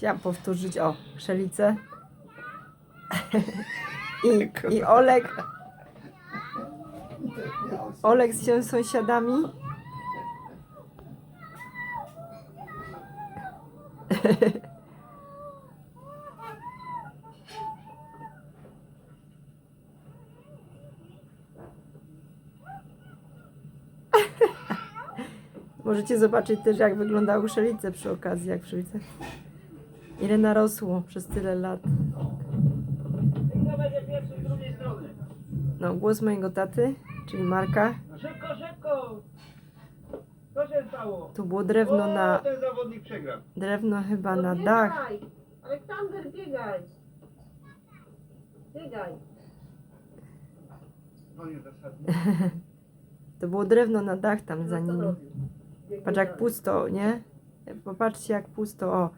Chciałam powtórzyć, o, Szelice. I, I Olek. Olek z sąsiadami. Możecie zobaczyć też, jak wyglądały szelice przy okazji, jak szelice. Ile narosło przez tyle lat. Kto będzie pierwszy z drugiej strony? No, głos mojego taty, czyli Marka. No szybko, szybko! Co się stało? Tu było drewno o, na, ten zawodnik przegrał. drewno chyba No na biegaj. dach. Aleksander, biegaj. Biegaj. No nie zasadnie. To było drewno na dach tam za No nimi. Biegnie Patrz jak dalej. pusto, nie? Popatrzcie jak pusto, o.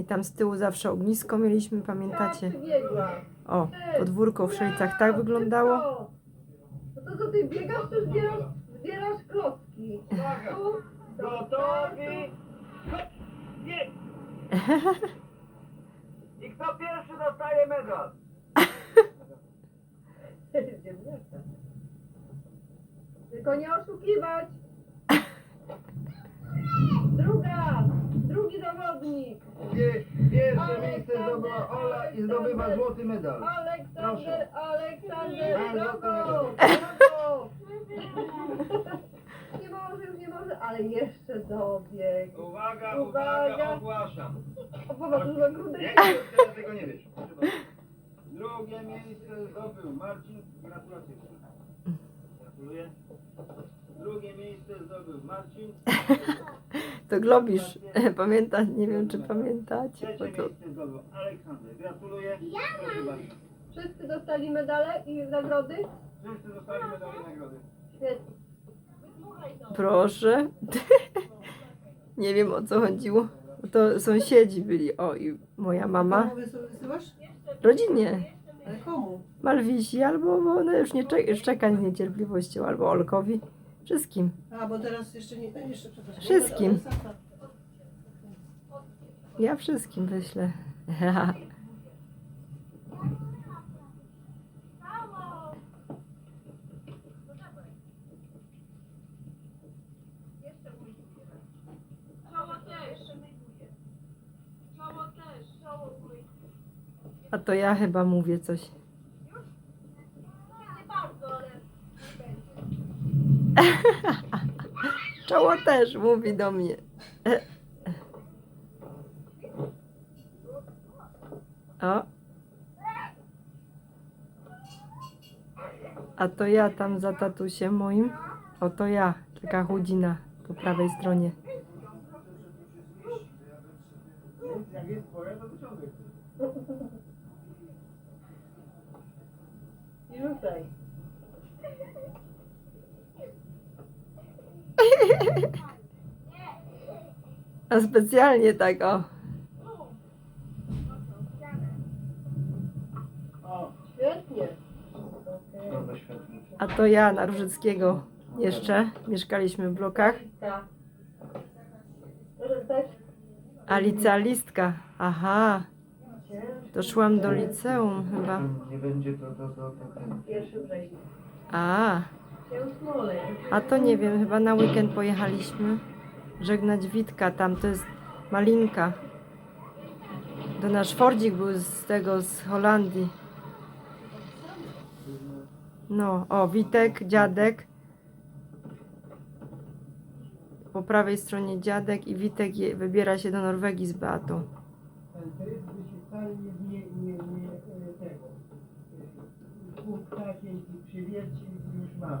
I tam z tyłu zawsze ognisko mieliśmy, pamiętacie? Tak. O, podwórko w Szelicach tak wyglądało. No to co ty biegasz, czy zbierasz, zbierasz klocki? Gotowi! I kto pierwszy dostaje medal? Tylko nie oszukiwać. Zawodnik. Gdzie pierwsze miejsce zdobyła Ola i zdobywa złoty medal. Aleksander, Aleksander, Mam brawo, brawo. Nie może, już nie może, ale jeszcze dobiegł. Uwaga, Uwaga. uwaga, ogłaszam. O, popatrz, już ma grudek. Nie, teraz tego nie wiesz. Proszę. Drugie miejsce zdobył Marcin. Gratulacje. Gratuluję. Drugie miejsce zdobył Marcin. To Globisz, pamięta, nie wiem czy pamiętacie. Bo to, Aleksander. Gratuluję. Proszę bardzo. Wszyscy dostali medale i nagrody? Wszyscy dostali medale i nagrody. Świetnie. proszę. Nie wiem o co chodziło. To sąsiedzi byli, o i moja mama. Rodzinie. Ale komu? Malwisi, albo bo ona już nie czeka, już czeka z niecierpliwością, albo Olkowi. Wszystkim. A, bo teraz jeszcze nie, jeszcze przepraszam. Wszystkim. Ja wszystkim wyślę. A to ja chyba mówię coś. Czoło też mówi do mnie. O. A to ja tam za tatusiem moim. O to ja, taka chudzina po prawej stronie. I rzucaj. A specjalnie tak o. O, Świetnie. bardzo świetnie. A to ja na Różyckiego jeszcze. Mieszkaliśmy w blokach. Tak. A licealistka. Aha. To szłam do liceum chyba. Nie będzie to, pierwszy września. A. A to nie wiem, chyba na weekend pojechaliśmy żegnać Witka, tam to jest Malinka. To nasz Fordzik był z tego, z Holandii. No, o, Witek, dziadek. Po prawej stronie dziadek i Witek je, wybiera się do Norwegii z Beatą. ptakiem i przywierci No.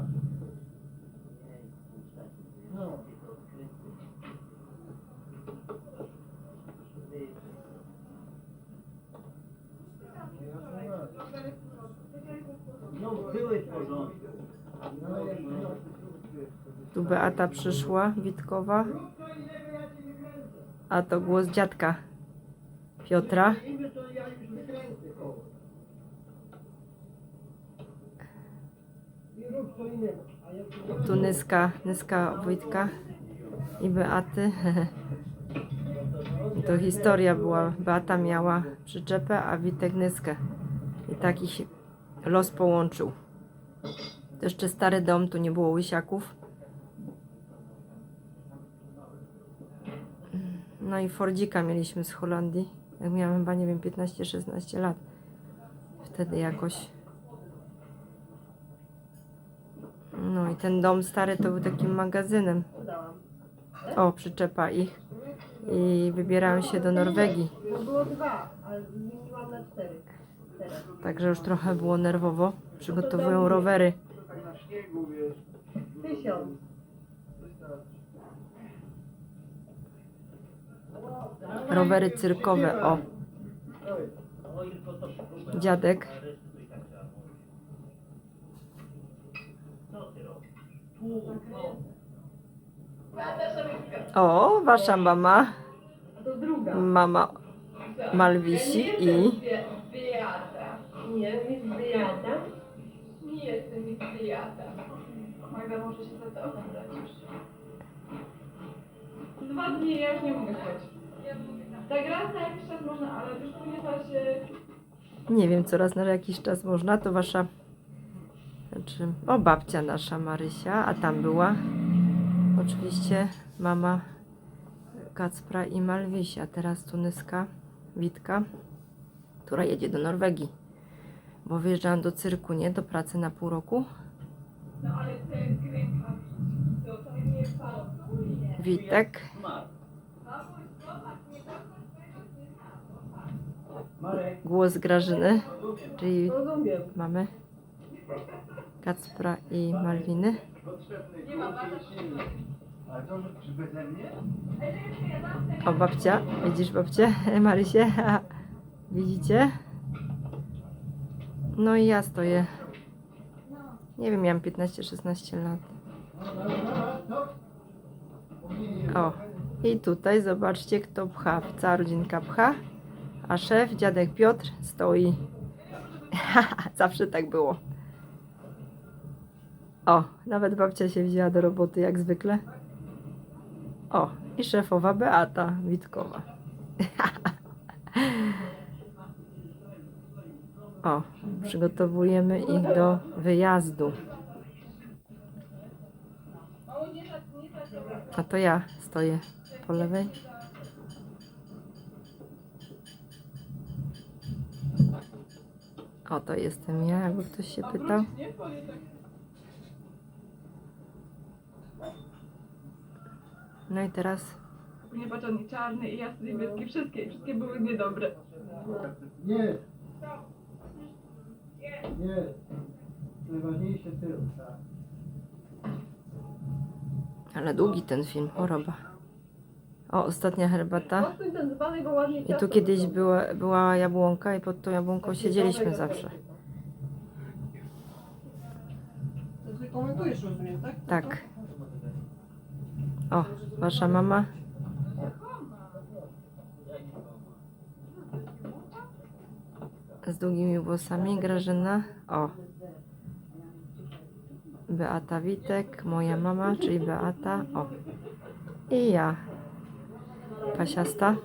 No, były. Tu Beata przyszła, Witkowa. A to głos dziadka Piotra. Niby to ja już wykręcę koło. I rób co innego. A jak to Tu Nyska, Nyska Wojtka i Beaty. I to historia była. Beata miała przyczepę, a Witek nyskę. I tak ich los połączył. To jeszcze stary dom, tu nie było łysiaków. No i Fordzika mieliśmy z Holandii. Jak miałam chyba, nie wiem, 15-16 lat. Wtedy jakoś. No i ten dom stary to był takim magazynem. O, przyczepa ich. I wybierałam się do Norwegii. No dwa, ale na cztery. Także już trochę było nerwowo. Przygotowują rowery. Tysiąc. Rowery cyrkowe, o. Dziadek. O, wasza mama. Mama Malwisi i Beata. Nie, jest Beata. Nie jestem nic Beata. Magda może się za to oglądać już. Dwa dni ja już nie mogę spać. Tak raz na jakiś czas można, ale już później to się... nie wiem, co raz na jakiś czas można, to wasza. Znaczy, o, babcia nasza Marysia, a tam była oczywiście mama Kacpra i Malwisia. Teraz Tunyska, Witka, która jedzie do Norwegii. Bo wyjeżdżałam do cyrku, nie? Do pracy na pół roku. No ale ten kręka, to to nie pasuje. Witek, Marek, głos Grażyny, czyli mamy Kacpra i Malwiny. O, babcia, widzisz babcię, Marysię? Widzicie? No i ja stoję. Nie wiem, miałam 15-16 lat. O, i tutaj zobaczcie, kto pcha. Cała rodzinka pcha, a szef, dziadek Piotr, stoi. Zawsze tak było. O, nawet babcia się wzięła do roboty, jak zwykle. O, i szefowa Beata Witkowa. O, przygotowujemy ich do wyjazdu. A to ja stoję po lewej. O, to jestem ja, jakby ktoś się pytał. No i teraz Nie patrz, on czarny i jasny niebieski, wszystkie, wszystkie były niedobre. Nie. Nie. Najważniejsze tył, tak. Ale długi ten film, choroba. O, ostatnia herbata. I tu kiedyś była, była jabłonka i pod tą jabłonką siedzieliśmy zawsze. Komentujesz, rozumiem, tak? Tak. O, wasza mama. Z długimi włosami, Grażyna. O. Beata Witek, moja mama, czyli Beata. O. I ja. Pasiasta.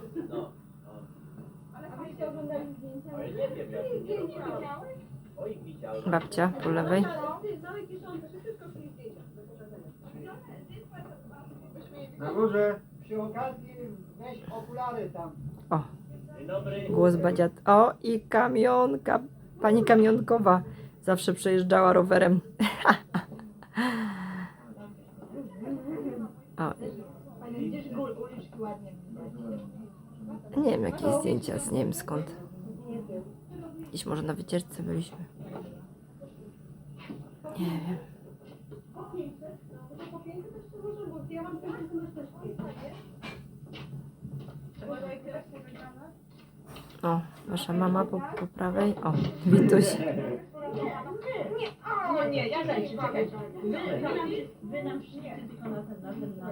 Babcia po lewej. Ty, dalej kieszonce, wszystko w tych zdjęciach. Na górze. Przy okazji weź okulary tam. O. Głos badziat. O, i kamionka. Pani kamionkowa zawsze przejeżdżała rowerem. o, nie wiem, jakieś zdjęcia, z nie wiem skąd. Nie wiem. Gdzieś może na wycieczce byliśmy. Nie wiem. To po piękne też to może, bo ja mam piękne to też O, wasza mama po, po prawej. O, Wituś. O nie, ja czekajcie. Wy nam przyjdziecie tylko na ten, na ten, na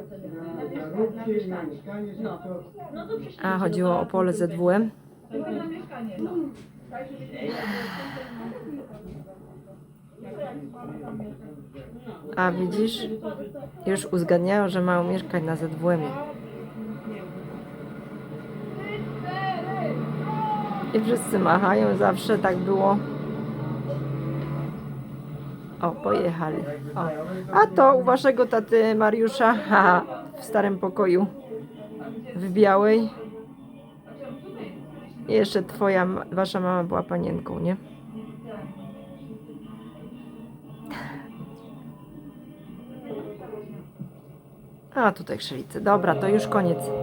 ten, to... No to. A, chodziło o pole ZWM. Tylko na mieszkanie, no. A, widzisz? Już uzgadniają, że mają mieszkać na ZWM-ie. I wszyscy machają, zawsze tak było. O, pojechali. O. A to u waszego taty Mariusza, w starym pokoju w białej. I jeszcze twoja, wasza mama była panienką, nie? A tutaj krzywicy. Dobra, to już koniec.